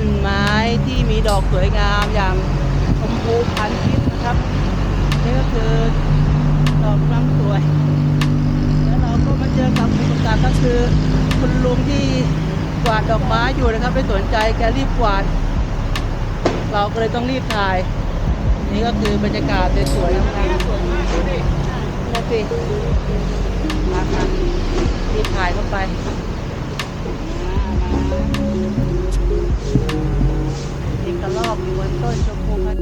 นไม้ที่มีดอกสวยงามอย่างชมพูพันทิพย์นะครับนี่ก็คือดอกกำลังสวย แล้วเราก็มาเจอกับอุปสรรคก็คือ คุณลุงที่กวาดดอกไม้อยู่นะครับไม่สนใจแกรีบกวาด เราก็เลยต้องรีบถ่าย นี่ก็คือบรรยากาศสวยๆงามๆสวยมากดูดินั่สิมาค่ะรีบถ่ายเข้าไป มีกระลอกอยู่บนต้นชมพูพัน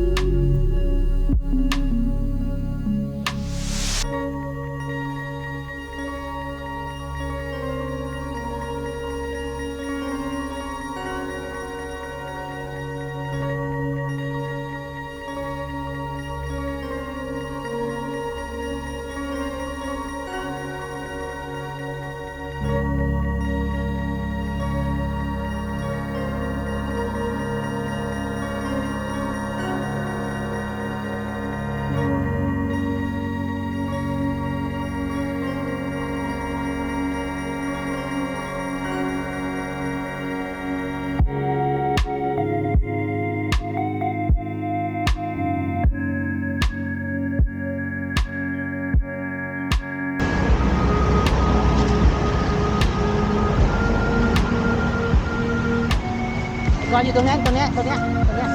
ธุ์รออยู่ตรงนี้ตรงนี้ตรงนี้ตรงนี้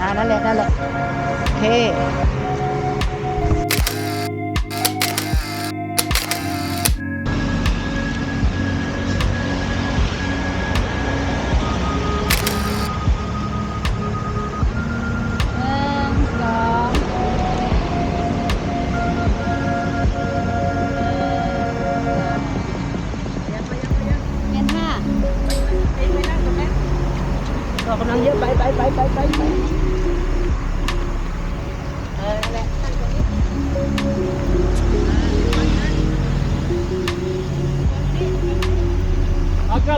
อ่านั่นแหละนั่นแหละโอเค เอากั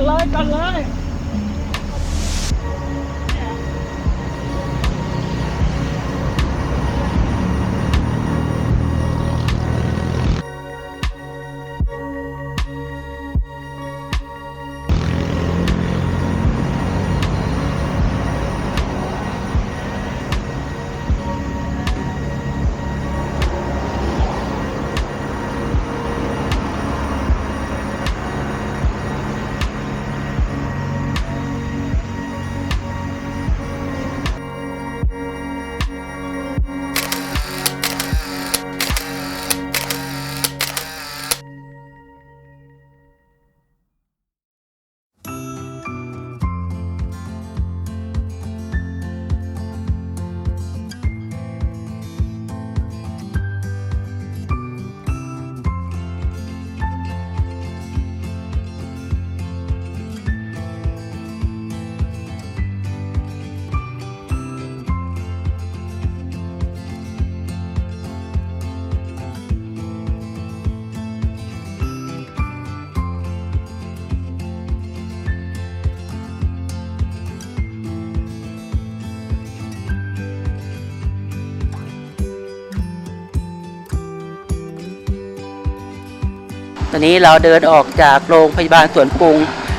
ตอนนี้เราเดินออกจากโรงพยาบาลสวนปรุง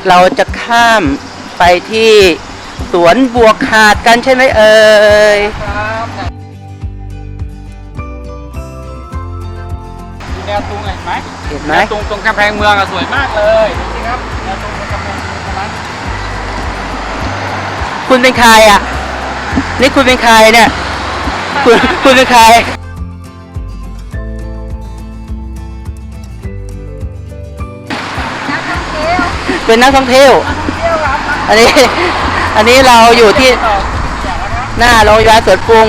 เราจะข้ามไปที่สวนบวกขาดกันใช่ไหมเอ่ยครับดูแนวตุงเห็นไหมเห็นไหมแนวตุงตรงกำแพงเมืองอะสวยมากเลยดูสิครับแนวตุงตรงกำแพงเมืองตรงนั้นคุณเป็นใครอะนี่คุณเป็นใครเนี่ย คุณคุณเป็นใคร เป็นนักท่องเที่ยว อันนี้ อันนี้เราอยู่ที่หน้าโรงพยาบาลสวนปรุง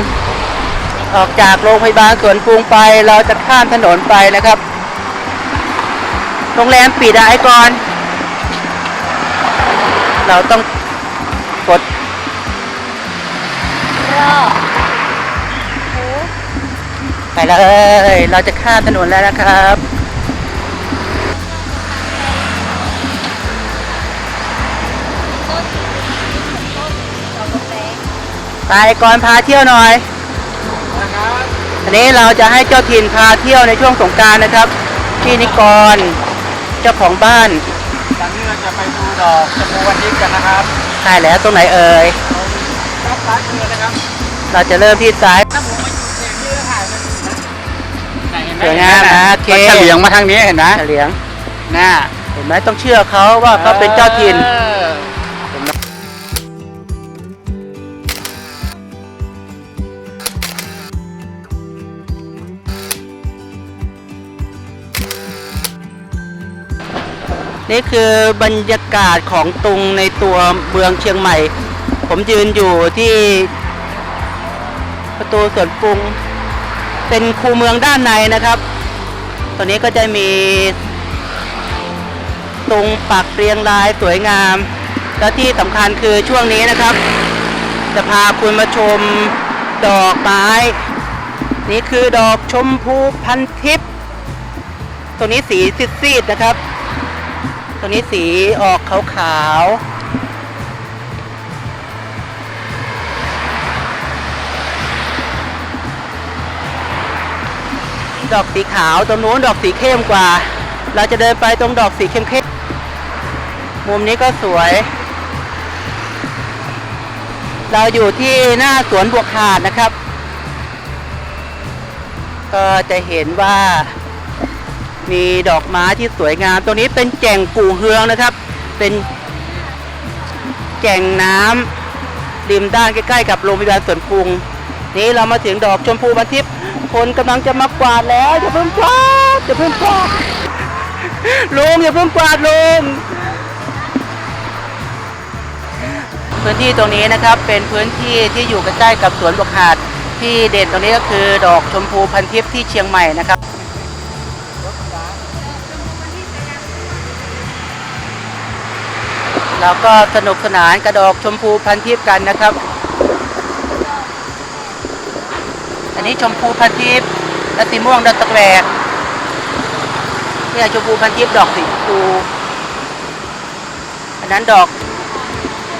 ออกจากโรงพยาบาลสวนปรุงไป เราจะข้ามถนนไปนะครับ โรงแรมปิดไอ้ก่อน เราต้องกดไปเลย เราจะข้ามถนนแล้วนะครับ ไปก่อนพาเที่ยวหน่อยนะครับอันนี้เราจะให้เจ้าถิ่นพาเที่ยวในช่วงสงกรารนะครับ ที่นิกรเจ้าของบ้านตอนนี้เราจะไปดูดอกชมพูวันทิพย์กันนะครับใช่แล้วตรงไหนเอ่ยรับซ้ายมือนะครับ เราจะเริ่มที่ซ้ายถ้าผมมาอยู่เสียงที่ถ่ายมันไหนเห็นไหมสวยงามนะโอเคมันเฉลียงมาทางนี้เห็นไหมเฉลียงน่าเห็นไหมต้องเชื่อเขาว่าเขาเป็นเจ้าถิ่น นี่คือบรรยากาศของตุงในตัวเมืองเชียงใหม่ ผมยืนอยู่ที่ประตูสวนปรุง เป็นคูเมืองด้านในนะครับ ตอนนี้ก็จะมีตุงปักเรียงรายสวยงาม และที่สำคัญคือช่วงนี้นะครับ จะพาคุณมาชมดอกไม้ นี่คือดอกชมพูพันทิพย์ตัวนี้สีซีดๆนะครับ ตัวนี้สีออกขาวๆดอกสีขาวตรงนู้นดอกสีเข้มกว่า เราจะเดินไปตรงดอกสีเข้มๆมุมนี้ก็สวย เราอยู่ที่หน้าสวนบวกหาดนะครับ ก็จะเห็นว่า มีดอกไม้ที่สวยงามตรงนี้เป็นแก่งกู่เฮืองนะครับ เป็นแก่งน้ำริมด้านใกล้ๆกับโรงพยาบาลสวนปรุง นี่เรามาถึงดอกชมพูบันทิพย์คนกำลังจะมากวาดแล้วอย่าเพิ่งกวาดอย่าเพิ่งกวาดลุงอย่าเพิ่งกวาดลุงพื้นที่ตรงนี้นะครับเป็นพื้นที่ที่อยู่ใกล้ๆกับสวนบวกหาดที่เด่นตรงนี้ก็คือดอกชมพูพันทิพย์ที่เชียงใหม่นะครับ เราก็สนุกสนานกระดอกชมพูพันทิพย์กันนะครับ อันนี้ชมพูพันทิพย์และสีม่วงดอกตะแกรกเนี่ยชมพูพันทิพย์ดอกสีชมพูอันนั้นดอก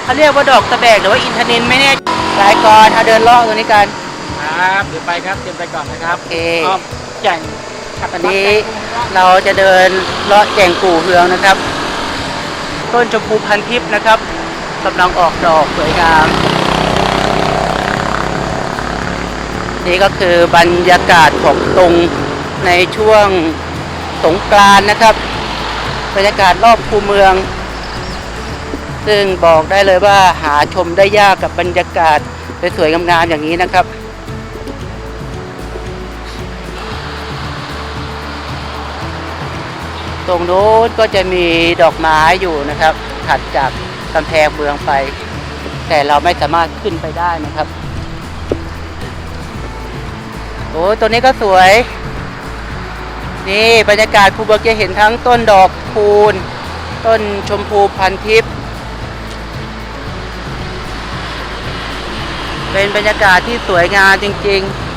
เขาเรียกว่าดอกตะแบกหรือว่าอินทนินไม่แน่สายก่อนถ้าเดินเลาะตรงนี้กันครับเดี๋ยวไปครับเตรียมไปก่อนนะครับโอเคอ้อมแก่งวันนี้เราจะเดินเลาะแก่งกู่เฮืองนะครับ ต้นชมพูพันทิพย์นะครับกำลังออกดอกสวยงาม นี่ก็คือบรรยากาศของตรงในช่วงสงกรานนะครับ บรรยากาศรอบคูเมือง ซึ่งบอกได้เลยว่าหาชมได้ยากกับบรรยากาศสวยๆงามๆอย่างนี้นะครับ ตรงโน้นก็จะมีดอกไม้อยู่นะครับ ถัดจากกำแพงเมืองไป แต่เราไม่สามารถขึ้นไปได้นะครับ โอ้ตัวนี้ก็สวย นี่บรรยากาศภูเบิกจะเห็นทั้งต้นดอกคูณ ต้นชมพูพันทิพย์เป็นบรรยากาศที่สวยงามจริง ๆ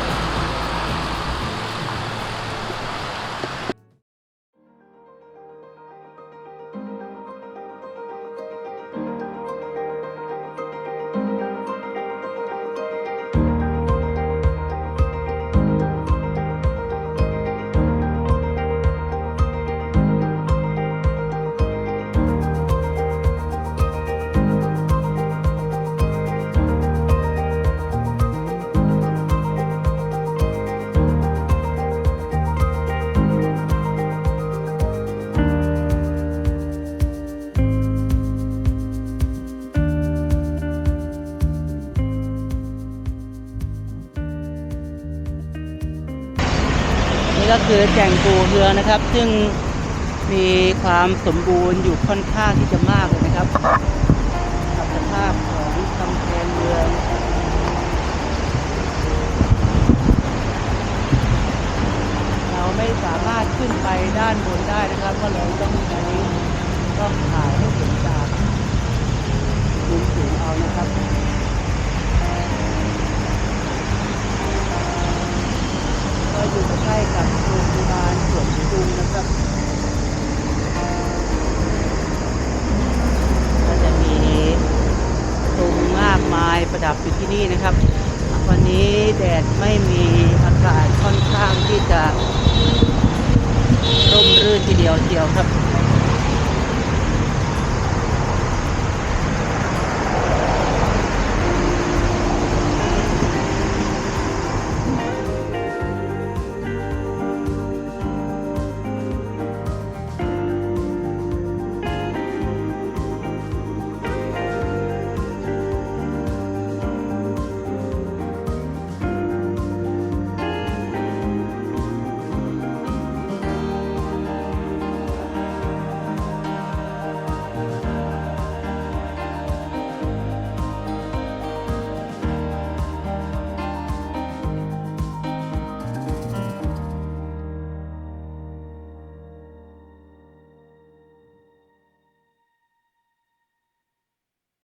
ก็คือแก่งปูเฮือนะครับ ซึ่งมีความสมบูรณ์อยู่ค่อนข้างที่จะมากเลยนะครับสภาพของกำแพงเมืองเราไม่สามารถขึ้นไปด้านบนได้นะครับ ก็เลยต้องใช้กล้องถ่ายให้เห็นจากมุมสูงเอานะครับ ก็อยู่ใกล้กับโรงพยาบาลสวนดุงนะครับก็จะมีตุงมากมายประดับอยู่ที่นี่นะครับ วันนี้แดดไม่มีอากาศค่อนข้างที่จะร่มรื่นทีเดียวเทียวครับ